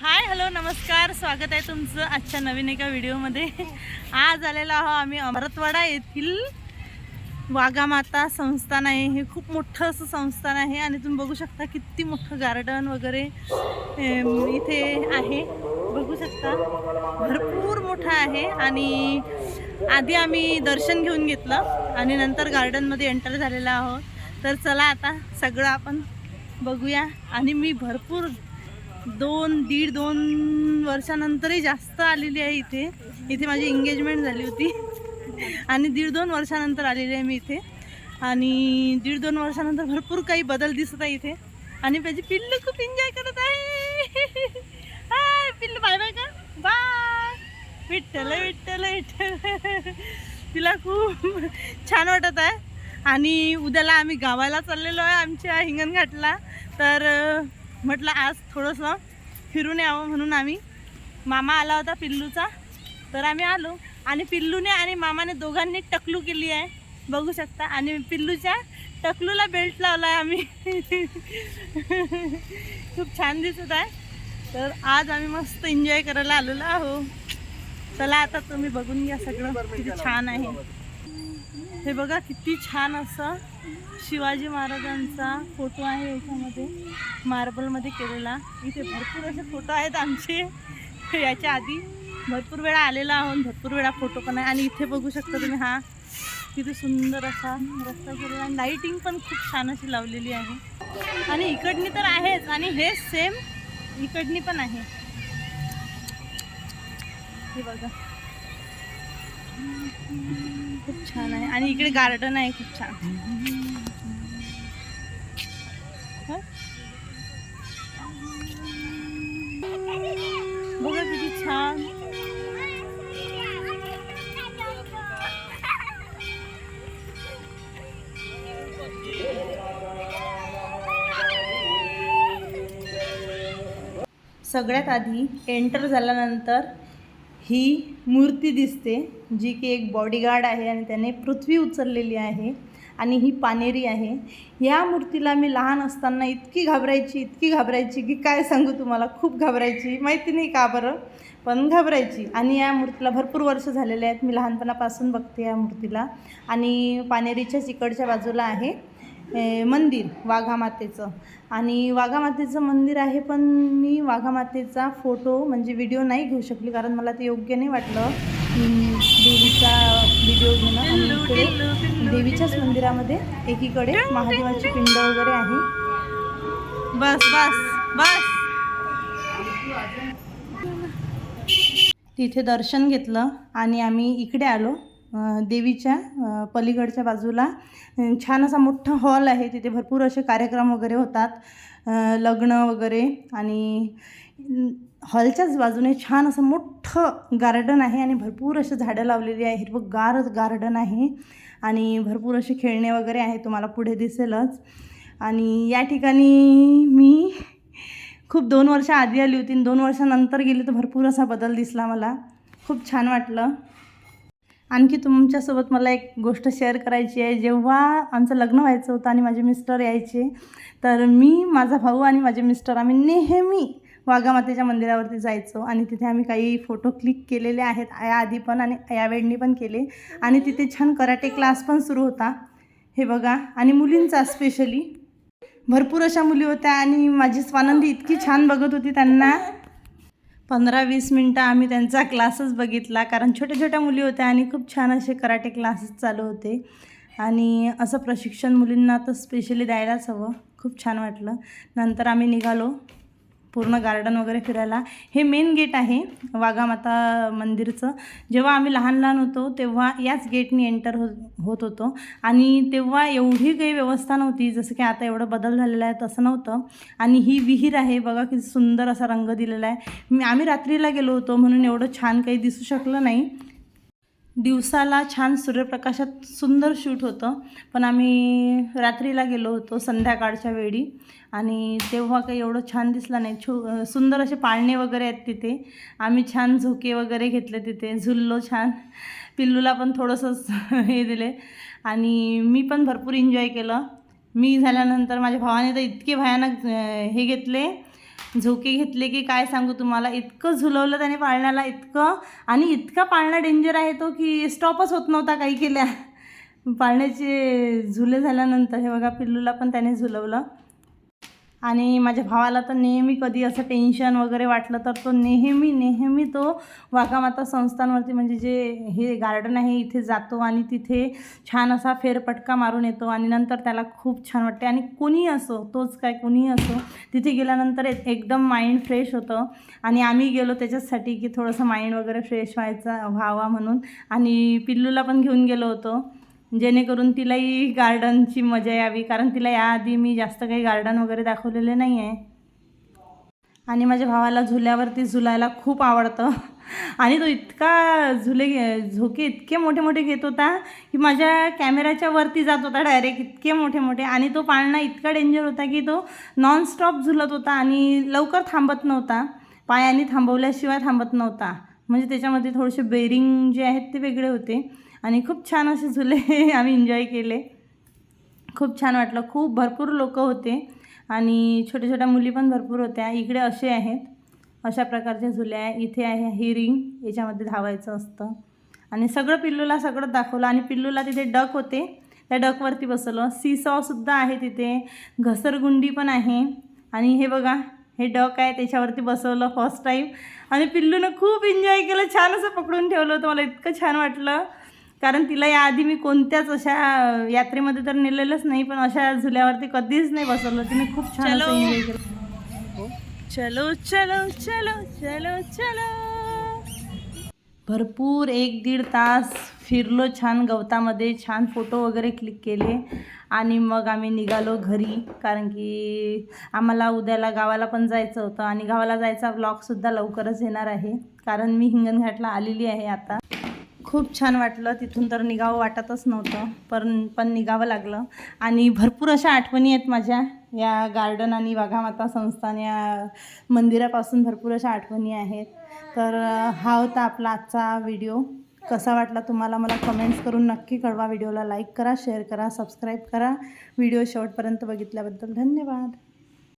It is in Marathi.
हाय हॅलो नमस्कार. स्वागत आहे तुमचं आजच्या नवीन एका व्हिडिओमध्ये. आज आलेलो आहो आम्ही अमरतवाडा येथील वाघामाता संस्थान आहे. हे खूप मोठं असं संस्थान आहे आणि तुम्ही बघू शकता किती मोठं गार्डन वगैरे इथे आहे. बघू शकता. भरपूर मोठं आहे आणि आधी आम्ही दर्शन घेऊन घेतलं आणि नंतर गार्डनमध्ये एंटर झालेलो आहोत. तर चला आता सगळं आपण बघूया आणि मी भरपूर दोन दीड दोन वर्षानंतरही जास्त आलेली आहे इथे. इथे माझी एंगेजमेंट झाली होती. आणि दीड दोन वर्षानंतर आलेली आहे मी इथे. आणि दीड दोन वर्षानंतर भरपूर काही बदल दिसत आहे इथे. आणि माझी पिल्लू खूप एन्जॉय करत आहे. हाय पिल्लू बाय बाय का? बाय. विठ्ठल विठ्ठल विठ्ठल. तिला खूप छान वाटत आहे. आणि उद्याला आम्ही गावाला चाललेलो आहे आमच्या हिंगणघाटला. तर म्हटलं आज थोडंसं फिरून यावं म्हणून आम्ही. मामा आला होता पिल्लूचा तर आम्ही आलो. आणि पिल्लूने आणि मामाने दोघांनी टकलू केली आहे. बघू शकता. आणि पिल्लूच्या टकलूला बेल्ट लावला आहे आम्ही. खूप छान दिसत आहे. तर आज आम्ही मस्त एन्जॉय करायला आलेलो आहो चला आता तुम्ही बघून घ्या सगळं. किती छान आहे. हे बघा किती छान असं शिवाजी महाराजांचा फोटो आहे याच्यामध्ये. मार्बलमध्ये केलेला. इथे भरपूर असे फोटो आहेत आमचे. याच्या आधी भरपूर वेळा आलेला आहोत. भरपूर वेळा फोटो पण आहे. आणि इथे बघू शकता तुम्ही हा. किती सुंदर असा रस्ता केलेला आणि लाईटिंग पण खूप छान अशी लावलेली आहे. आणि इकडनी तर आहेच. आणि हे सेम इकडनी पण आहे. हे बघा. खूप छान आहे. आणि इकडे गार्डन आहे खूप छान. बघा किती छान. सगळ्यात आधी एंटर झाल्यानंतर ही मूर्ती दिसते जी की एक बॉडीगार्ड आहे आणि त्याने पृथ्वी उचललेली आहे आणि ही पानेरी आहे. या मूर्तीला मी लहान असताना इतकी घाबरायची इतकी घाबरायची की काय सांगू तुम्हाला? खूप घाबरायची. माहिती नाही का बरं? पण घाबरायची. आणि या मूर्तीला भरपूर वर्ष झालेले आहेत. मी लहानपणापासून बघते या मूर्तीला. आणि पानेरीच्याच इकडच्या बाजूला आहे. मंदिर वाघामातेचं आणि वाघामातेचं मंदिर आहे पण मी वाघामातेचा फोटो म्हणजे व्हिडिओ नाही घेऊ शकली कारण मला ते योग्य नाही वाटलं. देवीचा व्हिडिओ घेणं आणि इकडे देवीच्याच मंदिरामध्ये एकीकडे महादेवाची पिंड वगैरे आहे. बस बस बस. तिथे दर्शन घेतलं आणि आम्ही इकडे आलो. देवीच्या पलीकडच्या बाजूला. छान असा मोठा हॉल आहे तिथे भरपूर असे कार्यक्रम वगैरे होतात. लग्न वगैरे आणि हॉलच्याच बाजूने छान असं मोठं गार्डन आहे आणि भरपूर असे झाडं लावलेली आहे हिरवंगार गार्डन आहे आणि भरपूर असे खेळणे वगैरे आहे तुम्हाला पुढे दिसेलच. आणि या ठिकाणी मी खूप दोन वर्ष आधी आली होती आणि दोन वर्षानंतर गेली तर भरपूर असा बदल दिसला मला. खूप छान वाटलं. आणखी तुमच्यासोबत मला एक गोष्ट शेअर करायची आहे. जेव्हा आमचं लग्न व्हायचं होतं आणि माझे मिस्टर यायचे तर मी माझा भाऊ आणि माझे मिस्टर आम्ही नेहमी वाघामातेच्या मंदिरावरती जायचो. आणि तिथे आम्ही काही फोटो क्लिक केलेले आहेत. याआधी पण आणि यावेळी पण केले. आणि तिथे छान कराटे क्लास पण सुरू होता. हे बघा. आणि मुलींचा स्पेशली. भरपूर अशा मुली होत्या आणि माझी स्वानंदी इतकी छान बघत होती त्यांना. पंधरा वीस मिनटं आम्ही त्यांचा क्लासच बघितला कारण छोट्या छोट्या मुली होत्या आणि खूप छान असे कराटे क्लासेस चालू होते. आणि असं प्रशिक्षण मुलींना तर स्पेशली द्यायलाच हवं. खूप छान वाटलं. नंतर आम्ही निघालो. पूर्ण गार्डन वगैरे फिरायला. हे मेन गेट आहे वाघामाता मंदिरचं. जेव्हा आम्ही लहान लहान होतो तेव्हा याच गेटनी एंटर हो होत होतो. आणि तेव्हा एवढी काही व्यवस्था नव्हती जसं की आता एवढं बदल झालेला आहे तसं नव्हतं. आणि ही विहीर आहे बघा किती सुंदर असा रंग दिलेला आहे. मी आम्ही रात्रीला गेलो होतो म्हणून एवढं छान काही दिसू शकलं नाही. दिवसाला छान सूर्यप्रकाशात सुंदर शूट होतं. पण आम्ही रात्रीला गेलो होतो संध्याकाळच्या वेळी. आणि तेव्हा काही एवढं छान दिसलं नाही. छो सुंदर असे पाळणे वगैरे आहेत तिथे. आम्ही छान झोके वगैरे घेतले तिथे. झुललो छान. पिल्लूला पण थोडंसं हे दिले. आणि मी पण भरपूर एन्जॉय केलं. मी झाल्यानंतर माझ्या भावाने तर इतके भयानक हे घेतले. झोके घेतले की काय सांगू तुम्हाला? इतकं झुलवलं त्याने पाळण्याला इतकं आणि इतका पाळणा डेंजर आहे तो की स्टॉपच होत नव्हता काही केल्या. पाळण्याचे झुले झाल्यानंतर हे बघा पिल्लूला पण त्याने झुलवलं. आणि माझ्या भावाला तर नेहमी कधी असं टेन्शन वगैरे वाटलं तर तो नेहमी नेहमी तो वाघामाता संस्थांवरती म्हणजे जे हे गार्डन आहे इथे जातो आणि तिथे छान असा फेरपटका मारून येतो आणि नंतर त्याला खूप छान वाटते. आणि कोणीही असो तोच काय कोणीही असो तिथे गेल्यानंतर एक- एकदम माइंड फ्रेश होतं. आणि आम्ही गेलो त्याच्याचसाठी की थोडंसं माइंड वगैरे फ्रेश व्हायचा व्हावा म्हणून. आणि पिल्लूला पण घेऊन गेलो होतो. जेणेकरून तिलाही गार्डनची मजा यावी. कारण तिला याआधी मी जास्त काही गार्डन वगैरे दाखवलेले नाही आहे आणि माझ्या भावाला झुल्यावरती झुलायला खूप आवडतं. आणि तो इतका झुले घे झोके इतके मोठे मोठे घेत होता की माझ्या कॅमेऱ्याच्या वरती जात होता डायरेक्ट इतके मोठे मोठे. आणि तो पाळणा इतका डेंजर होता की तो नॉनस्टॉप झुलत होता आणि लवकर थांबत नव्हता. पायाने थांबवल्याशिवाय थांबत नव्हता. म्हणजे त्याच्यामध्ये थोडेसे बेरिंग जे आहेत ते वेगळे होते. आणि खूप छान असे झुले आम्ही एन्जॉय केले. खूप छान वाटलं. खूप भरपूर लोक होते. आणि छोट्या छोट्या मुली पण भरपूर होत्या. इकडे असे आहेत. अशा प्रकारचे झुले आहे. इथे आहे ही रिंग याच्यामध्ये धावायचं असतं. आणि सगळं पिल्लूला सगळं दाखवलं. आणि पिल्लूला तिथे डक होते. त्या डकवरती बसवलं. सीसॉसुद्धा आहे तिथे. घसरगुंडी पण आहे. आणि हे बघा हे डक आहे त्याच्यावरती बसवलं फर्स्ट टाईम आणि पिल्लूनं खूप एन्जॉय केलं छान असं पकडून ठेवलं होतं. मला इतकं छान वाटलं. कारण तिला याआधी मी कोणत्याच अशा यात्रेमध्ये तर नेलेलंच नाही पण अशा झुल्यावरती कधीच नाही बसवलं. तिने खूप छान असं एन्जॉय केलं. चलो चलो चलो चलो चलो. भरपूर एक दीड तास फिरलो छान गवतामध्ये छान फोटो वगैरे क्लिक केले आणि मग आम्ही निघालो घरी. कारण की आम्हाला उद्याला गावाला पण जायचं होतं आणि गावाला जायचा ब्लॉगसुद्धा लवकरच येणार आहे. कारण मी हिंगणघाटला आलेली आहे आता. खूप छान वाटलं. तिथून तर निघावं वाटतच नव्हतं पण पण निघावं लागलं. आणि भरपूर अशा आठवणी आहेत माझ्या. या गार्डन आणि वाघामाता संस्थान या मंदिरापासून भरपूर अशा आठवणी आहेत. तर हा होता आपला आजचा व्हिडिओ कसा वाटला तुम्हाला मला कमेंट्स करून नक्की कळवा. व्हिडिओला लाईक करा शेअर करा सबस्क्राईब करा. व्हिडिओ शेवटपर्यंत बघितल्याबद्दल धन्यवाद.